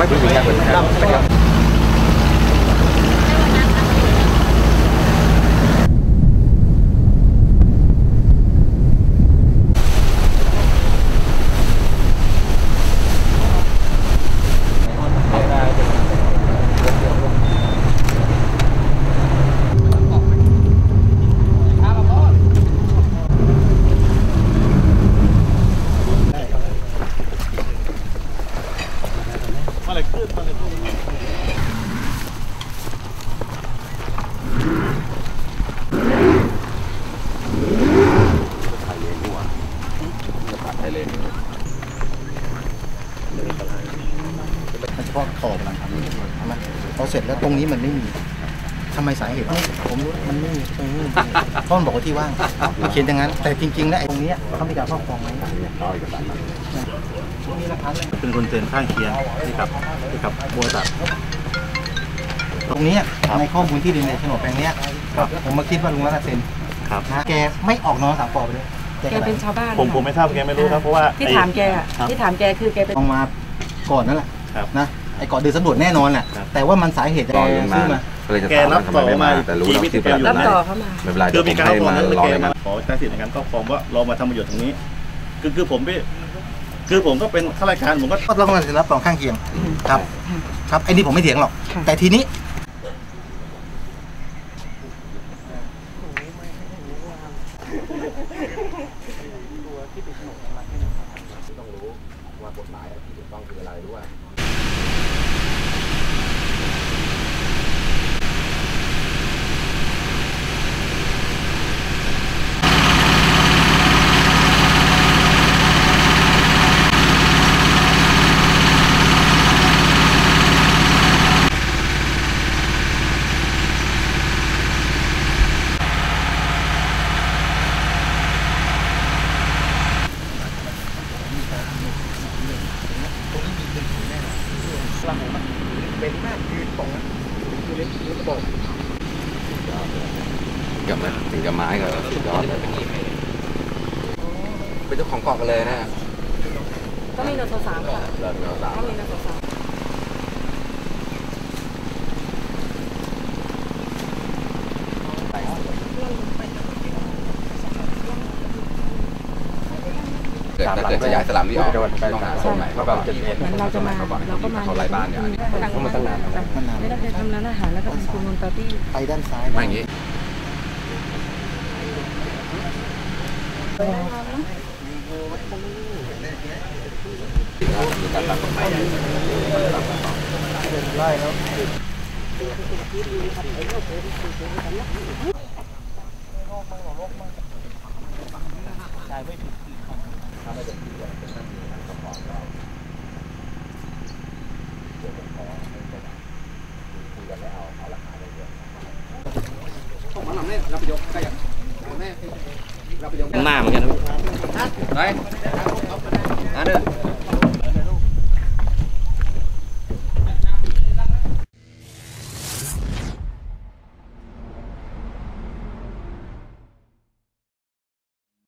ไม่ถึงการเป็นครับ เลยเลยมันเฉพาะขอบหลังครับทใช่ไหมพอเสร็จแล้วตรงนี้มันไม่มีทำไมสาเหตุผมรู้มันไม่มีตรงนี้ท่อนบอกว่าที่ว่างเขียนอย่างนั้น แต่จริงๆแล้วตรงนี้เขามีการครอบครองไหมเป็นคนเตือนข้างเคียงที่กับที่กับบัวษัทตรงนี้ในข้อมูลที่ดินในโฉนดแปลงนี้ผมมาคิดว่าลุงรัตน์เซ็นแกไม่ออกนอนสามปอไปเลย แกเป็นชาวบ้านผมผมไม่ทราบแกไม่รู้ครับเพราะว่าที่ไอ้ถามแกอะครับที่ถามแกคือแกเป็นลองมาก่อนนั่นแหละครับนะไอ้ก่อนเดินสำรวจแน่นอนแหละครับแต่ว่ามันสาเหตุแกรออยู่ซื้อนามานก็เลยจะแกถามรัว่าบทำไมไม่มาต่อมาแต่รู้ชีแล้ววิตที่เป็นที่แบบแกอยู่รับไหนต่อเข้ามาไม่เป็นไรคืเดี๋อยวผมีมการให้รับรองมานั้นรอแกกัมานขอใช้สิทธิ์ในการครอบครองว่าเรามาทำประโยชน์ตรงนี้ คือคือผมไม่คือผมก็เป็นข้าราชการผมก็ก็ต้องมารับรองข้างเคียงครับ ครับไอ้นี่ผมไม่เถียงหรอกค่ะแต่ทีนี้ ตัวที่เป็นขนมมันต้องรู้ว่า กฎหมายที่ถูกต้องคืออะไรรู้ว่า งนั้นคือเล็กคือระบบกับนะถึงกับไม้ก็สุดยอดเลยเป็นเจ้าของเกาะกันเลยนะต้องมีนทสามค่ะเริ่มเราสาม ต้องมีนทสามเกิดถ้าเกิดจะย้ายสลัมที่ออกต้องหาคนใหม่เพราะว่าเหมือนเราจะมาเราก็มาเขาไล่บ้านเนี่ยเพราะมันตั้งนานไม่ได้เคยทำร้านอาหารแล้วก็เป็นคุณนนปาร์ตี้ไปด้านซ้ายไม่อย่างนี้ไถ้าไม่เป็นที่เป็นนั่นอยู่นั่นก็พอเราเดี๋ยวผมขอไม่เป็นไรคุยกันแล้วเอาเอาราคาได้เยอะส่มาหน่อยแม่รับไปยกใกล้ยังแม่รับไปยกหน้าเหมือนกันนะไหนอันเด้อ